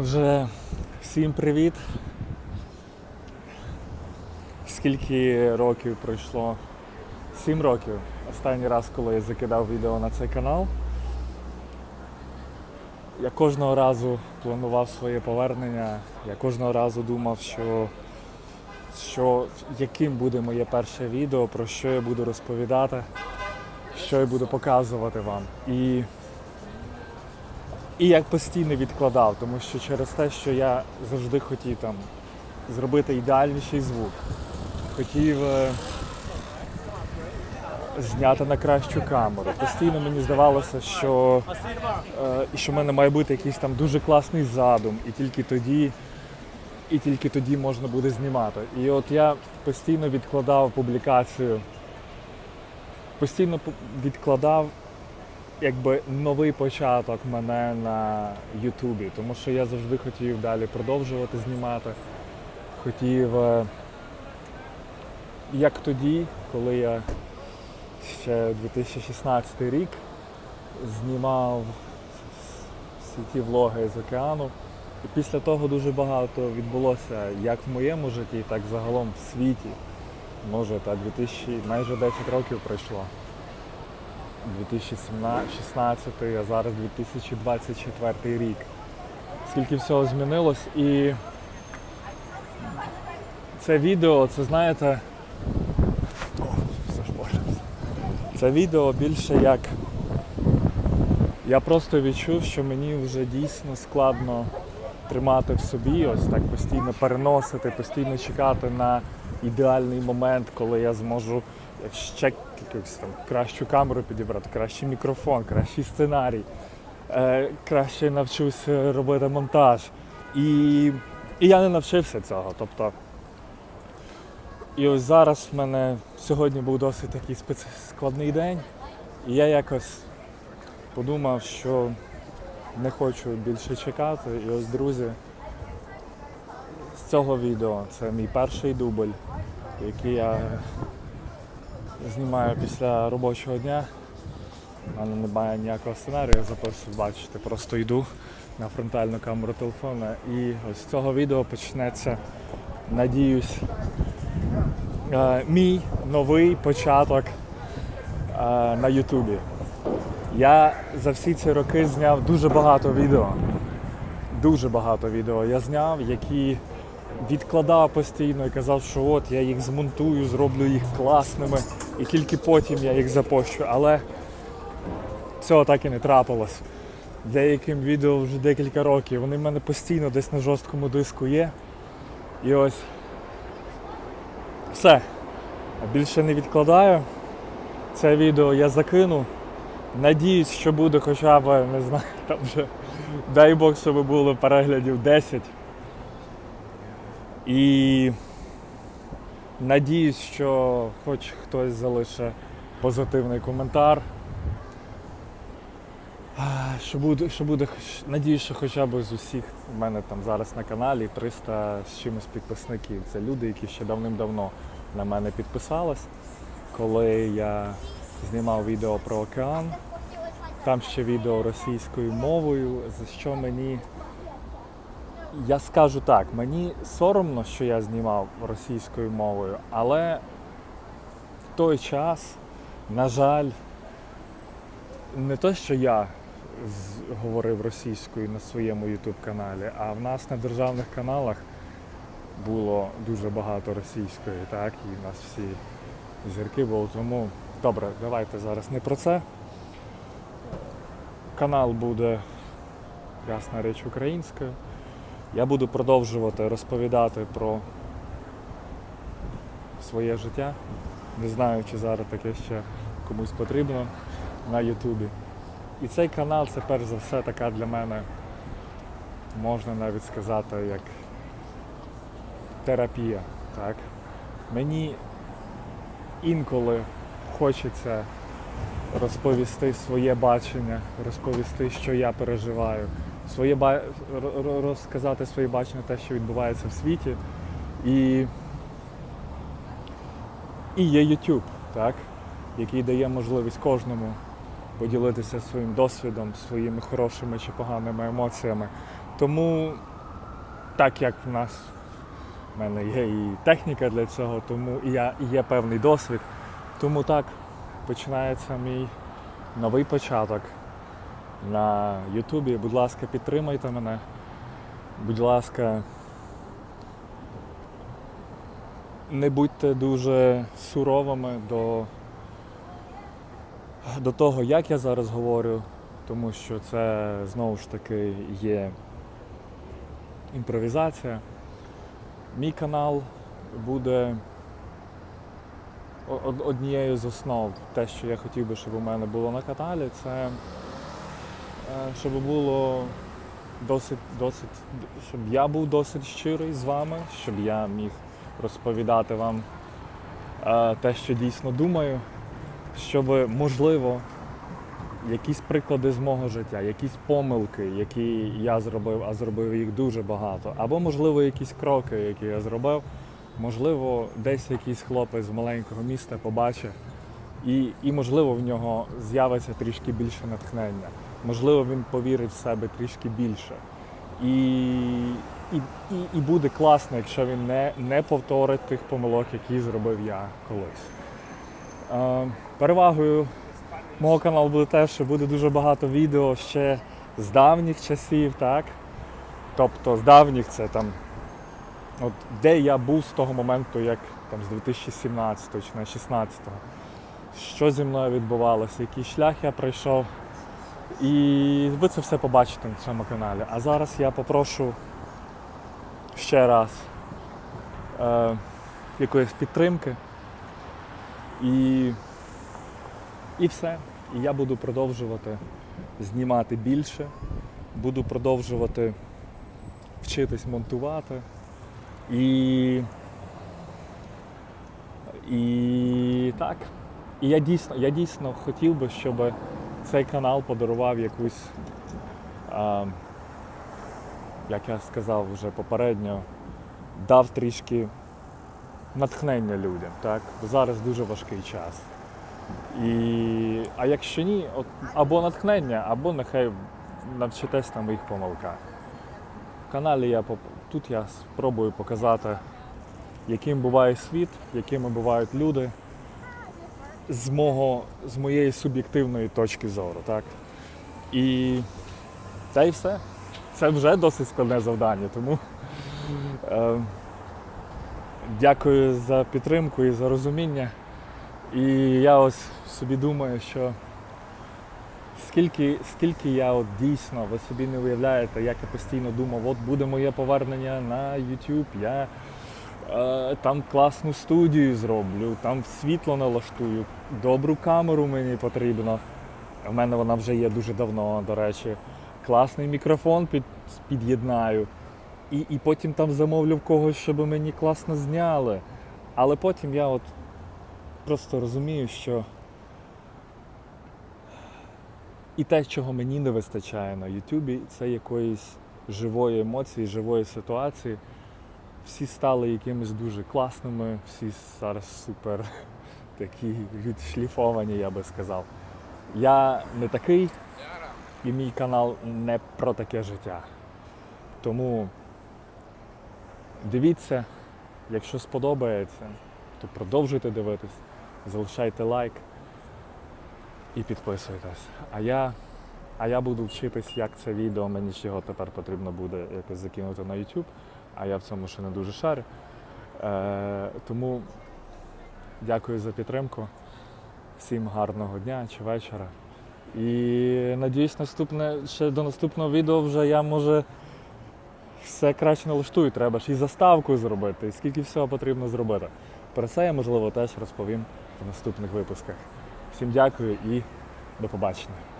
Отже, всім привіт. Скільки років пройшло? Сім років. Останній раз, коли я закидав відео на цей канал. Я кожного разу планував своє повернення. Я кожного разу думав, що, що яким буде моє перше відео, про що я буду розповідати, що я буду показувати вам. І і як постійно відкладав, тому що через те, що я завжди хотів там зробити ідеальніший звук, хотів е, зняти на кращу камеру. Постійно мені здавалося, що, е, що в мене має бути якийсь там дуже класний задум, і тільки тоді, і тільки тоді можна буде знімати. І от я постійно відкладав публікацію, постійно відкладав якби новий початок мене на Ютубі, тому що я завжди хотів далі продовжувати знімати. Хотів, е, як тоді, коли я ще 2016 рік знімав всі ті влоги з океану. І після того дуже багато відбулося як в моєму житті, так загалом в світі. Може, так 2000, майже 10 років пройшло. 2016, а зараз 2024 рік. Скільки всього змінилось і це відео, це знаєте. О, все ж боже. Це відео більше як. Я просто відчув, що мені вже дійсно складно тримати в собі, ось так постійно переносити, постійно чекати на ідеальний момент, коли я зможу ще якусь там кращу камеру підібрати, кращий мікрофон, кращий сценарій, е, краще навчусь робити монтаж. І, і я не навчився цього. Тобто, і ось зараз в мене сьогодні був досить такий складний день, і я якось подумав, що не хочу більше чекати. І ось, друзі, з цього відео це мій перший дубль, який я знімаю після робочого дня. У мене немає ніякого сценарію, я записую, бачите, просто йду на фронтальну камеру телефона. І ось з цього відео почнеться, надіюсь, е, мій новий початок е, на Ютубі. Я за всі ці роки зняв дуже багато відео. Дуже багато відео я зняв, які відкладав постійно і казав, що от я їх змонтую, зроблю їх класними, і тільки потім я їх запощу. Але цього так і не трапилось. Деяким відео вже декілька років. Вони в мене постійно десь на жорсткому диску є. І ось все. Більше не відкладаю. Це відео я закину. Надіюсь, що буде хоча б, не знаю, там вже дай Бог, щоб було переглядів 10. І надіюсь, що хоч хтось залише позитивний коментар. Що буде, що буде, надіюсь, що хоча б з усіх у мене там зараз на каналі 300 з чимось підписників. Це люди, які ще давним-давно на мене підписались, коли я знімав відео про океан. Там ще відео російською мовою, за що мені. Я скажу так, мені соромно, що я знімав російською мовою, але в той час, на жаль, не то, що я говорив російською на своєму YouTube каналі, а в нас на державних каналах було дуже багато російської, так, і в нас всі зірки були. Тому добре, давайте зараз не про це. Канал буде, ясна річ, українською. Я буду продовжувати розповідати про своє життя. Не знаю, чи зараз таке ще комусь потрібно на Ютубі. І цей канал це перш за все така для мене, можна навіть сказати, як терапія. Так? Мені інколи хочеться розповісти своє бачення, розповісти, що я переживаю, своє розказати своє бачення, те, що відбувається в світі. І, і є YouTube, так? який дає можливість кожному поділитися своїм досвідом, своїми хорошими чи поганими емоціями. Тому, так як в нас в мене є і техніка для цього, тому і я і є певний досвід. Тому так починається мій новий початок на Ютубі. Будь ласка, підтримайте мене. Будь ласка, не будьте дуже суровими до, до того, як я зараз говорю, тому що це знову ж таки є імпровізація. Мій канал буде однією з основ. Те, що я хотів би, щоб у мене було на каналі, це щоб було досить, досить, щоб я був досить щирий з вами, щоб я міг розповідати вам е, те, що дійсно думаю, щоб, можливо, якісь приклади з мого життя, якісь помилки, які я зробив, а зробив їх дуже багато, або, можливо, якісь кроки, які я зробив, можливо, десь якийсь хлопець з маленького міста побачить, і, і можливо, в нього з'явиться трішки більше натхнення. Можливо, він повірить в себе трішки більше. І, і, і, і буде класно, якщо він не, не повторить тих помилок, які зробив я колись. Е, перевагою мого каналу буде те, що буде дуже багато відео ще з давніх часів, так? Тобто з давніх це там, от, де я був з того моменту, як там, з 2017 чи на 2016, що зі мною відбувалося, який шлях я пройшов. І ви це все побачите на цьому каналі. А зараз я попрошу ще раз е, якоїсь підтримки. І, і все. І я буду продовжувати знімати більше, буду продовжувати вчитись монтувати. І, і так. І я дійсно, я дійсно хотів би, щоб цей канал подарував якусь, а, як я сказав вже попередньо, дав трішки натхнення людям. Так? Зараз дуже важкий час. І, а якщо ні, от, або натхнення, або нехай навчитесь на моїх помилках. В каналі я тут я спробую показати, яким буває світ, якими бувають люди з, мого, з моєї суб'єктивної точки зору. Так? І та й все. Це вже досить складне завдання, тому е, дякую за підтримку і за розуміння. І я ось собі думаю, що скільки, скільки я от дійсно, ви собі не уявляєте, як я постійно думав, от буде моє повернення на YouTube, я там класну студію зроблю, там світло налаштую, добру камеру мені потрібно. У мене вона вже є дуже давно, до речі. Класний мікрофон під, під'єднаю. І, і потім там замовлю в когось, щоб мені класно зняли. Але потім я от просто розумію, що і те, чого мені не вистачає на Ютубі, це якоїсь живої емоції, живої ситуації. Всі стали якимись дуже класними, всі зараз супер такі відшліфовані, я би сказав. Я не такий, і мій канал не про таке життя. Тому дивіться, якщо сподобається, то продовжуйте дивитись, залишайте лайк і підписуйтесь. А я, а я буду вчитись, як це відео мені ж його тепер потрібно буде якось закинути на YouTube, а я в цьому ще не дуже шарю. Е, тому дякую за підтримку. Всім гарного дня чи вечора. І надіюсь, наступне, ще до наступного відео вже я може все краще налаштую. Треба ж і заставку зробити, і скільки всього потрібно зробити. Про це я, можливо, теж розповім в наступних випусках. Всім дякую і до побачення.